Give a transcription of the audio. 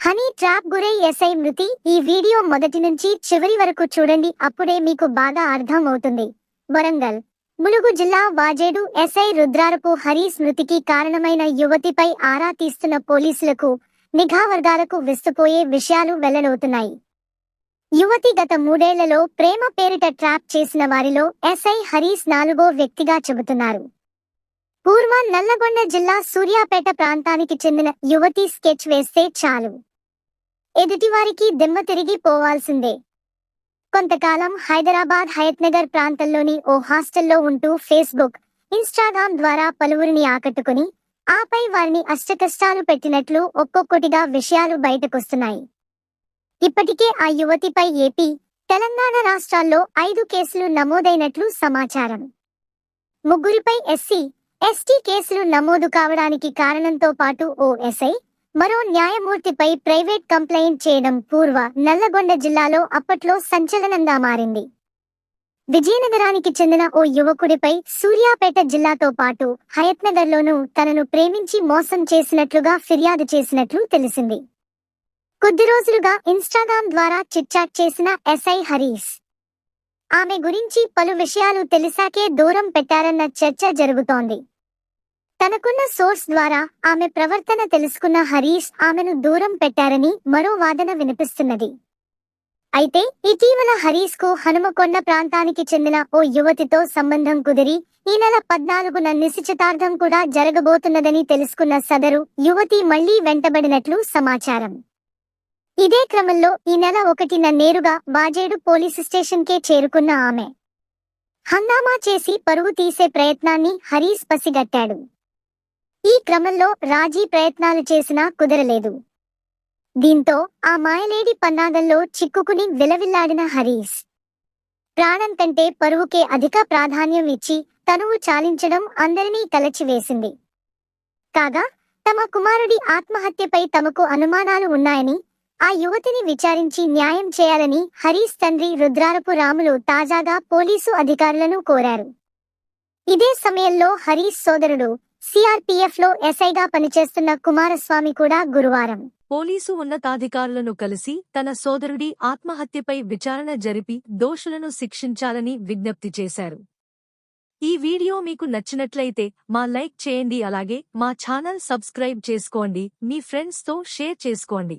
Honey trap గురై SI మృతి ఈ వీడియో మొదటి నుంచి చివరి వరకు చూడండి అప్పుడే మీకు బాగా అర్థం అవుతుంది వరంగల్. ములుగు జిల్లా వాజేడు ఎస్ఐ రుద్రారపు హరీష్ మృతికి కారణమైన యువతిపై ఆరా తీస్తున్న పోలీసులకు నిఘా వర్గాలకు విస్తుపోయే విషయాలు వెల్లడవుతున్నాయి. యువతి గత మూడేళ్ళలో ప్రేమ పేరిట ట్రాప్ చేసిన వారిలో ఎస్ఐ హరీస్ నాలుగో వ్యక్తిగా చెబుతున్నారు. పూర్వ నల్లగొండ జిల్లా సూర్యాపేట ప్రాంతానికి చెందిన యువతి స్కెచ్ వేస్తే చాలు. ఎదుటివారికి దిమ్మ తిరిగి పోవాల్సిందే. కొంతకాలం హైదరాబాద్ హయత్నగర్ ప్రాంతంలోని ఓ హాస్టల్లో ఉంటూ ఫేస్బుక్ ఇన్స్టాగ్రామ్ ద్వారా పలువురిని ఆకట్టుకుని ఆపై వారిని అష్టకష్టాలు పెట్టినట్లు ఒక్కొక్కటిగా విషయాలు బయటకొస్తున్నాయి. ఇప్పటికే ఆ యువతిపై ఏపీ తెలంగాణ రాష్ట్రాల్లో ఐదు కేసులు నమోదైనట్లు సమాచారం. ముగ్గురిపై ఎస్సీ ఎస్టీ కేసులు నమోదు కావడానికి కారణంతో పాటు ఓ ఎస్ఐ మరో న్యాయమూర్తిపై ప్రైవేట్ కంప్లైంట్ చేయడం పూర్వ నల్లగొండ జిల్లాలో అప్పట్లో సంచలనంగా మారింది. విజయనగరానికి చెందిన ఓ యువకుడిపై సూర్యాపేట జిల్లాతో పాటు హయత్నగర్లోనూ తనను ప్రేమించి మోసం చేసినట్లుగా ఫిర్యాదు చేసినట్లు తెలిసింది. కొద్ది రోజులుగా ఇన్స్టాగ్రామ్ ద్వారా చిట్చాట్ చేసిన ఎస్ఐ హరీష్ ఆమె గురించి పలు విషయాలు తెలిసాకే దూరం పెట్టారన్న చర్చ జరుగుతోంది. తనకున్న సోర్స్ ద్వారా ఆమె ప్రవర్తన తెలుసుకున్న హరీష్ ఆమెను దూరం పెట్టారని మరో వాదన వినిపిస్తున్నది. అయితే ఇటీవల హరీష్కు హనుమకొండ ప్రాంతానికి చెందిన ఓ యువతితో సంబంధం కుదిరి ఈ నెల పద్నాలుగున నిశ్చితార్థం కూడా జరగబోతున్నదని తెలుసుకున్న సదరు యువతి మళ్ళీ వెంటబడినట్లు సమాచారం. ఇదే క్రమంలో ఈ నెల ఒకటిన నేరుగా బాజేడు పోలీసు స్టేషన్కే చేరుకున్న ఆమె. హంగామా చేసి పరువు తీసే ప్రయత్నాన్ని హరీష్ పసిగట్టాడు. ఈ క్రమంలో రాజీ ప్రయత్నాలు చేసినా కుదరలేదు. దీంతో ఆ మాయలేడి పన్నాగంలో చిక్కుకుని విలవిల్లాడిన హరీష్. ప్రాణం కంటే పరువుకే అధిక ప్రాధాన్యం ఇచ్చి తనువు చాలించడం అందరినీ కలచివేసింది కాగా తమ కుమారుడి ఆత్మహత్యపై తమకు అనుమానాలు ఉన్నాయని ఆ యువతిని విచారించి న్యాయం చేయాలని హరీష్ తండ్రి రుద్రారపు రాములు తాజాగా పోలీసు అధికారులను కోరారు. ఇదే సమయంలో హరీష్ సోదరుడు లో ఎస్ఐగా పనిచేస్తున్న కుమారస్వామి కూడా గురువారం. పోలీసు ఉన్నతాధికారులను కలిసి తన సోదరుడి ఆత్మహత్యపై విచారణ జరిపి దోషులను శిక్షించాలని విజ్ఞప్తి చేశారు. ఈ వీడియో మీకు నచ్చినట్లయితే మా లైక్ చేయండి అలాగే మా ఛానల్ సబ్స్క్రైబ్ చేసుకోండి మీ ఫ్రెండ్స్తో షేర్ చేసుకోండి.